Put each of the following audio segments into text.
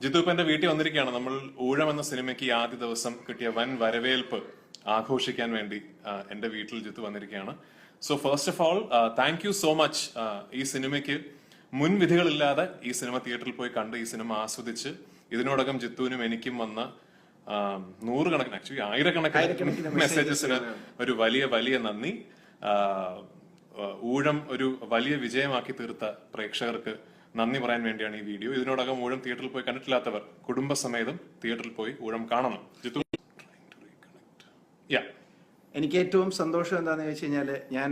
ജിത്തു ഇപ്പൊ എന്റെ വീട്ടിൽ വന്നിരിക്കുകയാണ്. നമ്മൾ ഊഴം എന്ന സിനിമയ്ക്ക് ആദ്യ ദിവസം കിട്ടിയ വൻ വരവേൽപ്പ് ആഘോഷിക്കാൻ വേണ്ടി എന്റെ വീട്ടിൽ ജിത്തു വന്നിരിക്കുകയാണ്. So first of all thank you so much ഈ സിനിമയ്ക്ക് മുൻവിധികളില്ലാതെ ഈ സിനിമ തിയേറ്ററിൽ പോയി കണ്ട് ഈ സിനിമ ആസ്വദിച്ച് ഇതിനോടകം ജിത്തുവിനും എനിക്കും വന്ന നൂറുകണക്കിന് ആക്ച്വലി ആയിരക്കണക്കിന് മെസ്സേജസിന് ഒരു വലിയ വലിയ നന്ദി. ഊഴം ഒരു വലിയ വിജയമാക്കി തീർത്ത പ്രേക്ഷകർക്ക് നന്ദി പറയാൻ വേണ്ടിയാണ് ഈ വീഡിയോ. ഇതിനോടകം ഊഴം തിയേറ്ററിൽ പോയി കണ്ടിട്ടില്ലാത്തവർ കുടുംബസമേതം തിയേറ്ററിൽ പോയി ഊഴം കാണണം. യാ എനിക്ക് ഏറ്റവും സന്തോഷം എന്താണെന്ന് ചോദിച്ചു കഴിഞ്ഞാൽ ഞാൻ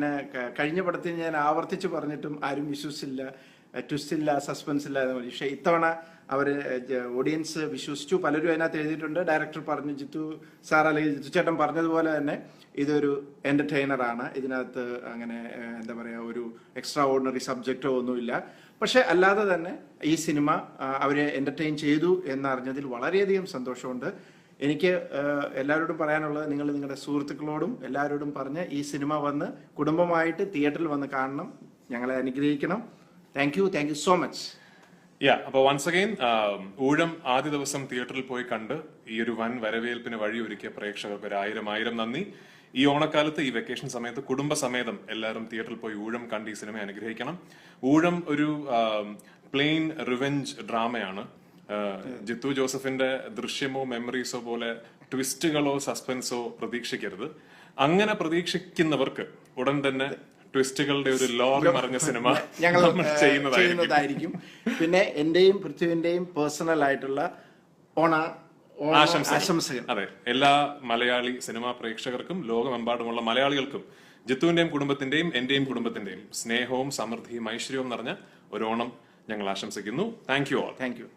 കഴിഞ്ഞ പടത്തിൽ ഞാൻ ആവർത്തിച്ച് പറഞ്ഞിട്ടും ആരും വിശ്വസിച്ചില്ല. ട്വിസ്റ്റ് ഇല്ല സസ്പെൻസ് ഇല്ല പക്ഷേ ഇത്തവണ അവർ ഓഡിയൻസ് വിശ്വസിച്ചു. പലരും അതിനകത്ത് എഴുതിയിട്ടുണ്ട്. ഡയറക്ടർ പറഞ്ഞു ജിത്തു സാർ അല്ലെങ്കിൽ ജിത്തു ചേട്ടൻ പറഞ്ഞതുപോലെ തന്നെ ഇതൊരു എന്റർടൈനറാണ് ഇതിനകത്ത് അങ്ങനെ എന്താ പറയുക ഒരു എക്സ്ട്രാ ഓർഡിനറി സബ്ജക്റ്റോ ഒന്നുമില്ല. പക്ഷെ അല്ലാതെ തന്നെ ഈ സിനിമ അവരെ എന്റർടൈൻ ചെയ്തു എന്നറിഞ്ഞതിൽ വളരെയധികം സന്തോഷമുണ്ട്. എനിക്ക് എല്ലാവരോടും പറയാനുള്ളത് നിങ്ങൾ നിങ്ങളുടെ സുഹൃത്തുക്കളോടും എല്ലാവരോടും പറഞ്ഞ് ഈ സിനിമ വന്ന് കുടുംബമായിട്ട് തിയേറ്ററിൽ വന്ന് കാണണം. ഞങ്ങളെ അനുഗ്രഹിക്കണം. Thank you thank you so much yeah അപ്പൊ വൺസ് അഗൈൻ ഊഴം ആദ്യ ദിവസം തിയേറ്ററിൽ പോയി കണ്ട് ഈ ഒരു വൻ വരവേൽപ്പിന് വഴിയൊരുക്കിയ പ്രേക്ഷകർക്ക് ഒരു ആയിരം ആയിരം നന്ദി. ഈ ഓണക്കാലത്ത് ഈ വെക്കേഷൻ സമയത്ത് കുടുംബസമേതം എല്ലാവരും തിയേറ്ററിൽ പോയി ഊഴം കണ്ട് ഈ സിനിമ അനുഗ്രഹിക്കണം. ഊഴം ഒരു പ്ലെയിൻ റിവെഞ്ച് ഡ്രാമയാണ് ജിത്തു ജോസഫിന്റെ ദൃശ്യമോ മെമ്മറീസോ പോലെ ട്വിസ്റ്റുകളോ സസ്പെൻസോ പ്രതീക്ഷിക്കരുത്. അങ്ങനെ പ്രതീക്ഷിക്കുന്നവർക്ക് ഉടൻ തന്നെ ട്വിസ്റ്റുകളുടെ ഒരു ലോറി മറിഞ്ഞ സിനിമ ഞങ്ങൾ ചെയ്യുന്നതായിരിക്കും. പിന്നെ എന്റെയും പൃഥ്വിന്റെയും പേഴ്സണൽ ആയിട്ടുള്ള ഓണ. ആശംസകൾ. അതെ എല്ലാ മലയാളി സിനിമാ പ്രേക്ഷകർക്കും ലോകമെമ്പാടുമുള്ള മലയാളികൾക്കും ജിത്തുവിന്റെയും കുടുംബത്തിന്റെയും എന്റെയും കുടുംബത്തിന്റെയും സ്നേഹവും സമൃദ്ധിയും ഐശ്വര്യവും നിറഞ്ഞ ഒരു ഓണം ഞങ്ങൾ ആശംസിക്കുന്നു. Thank you all thank you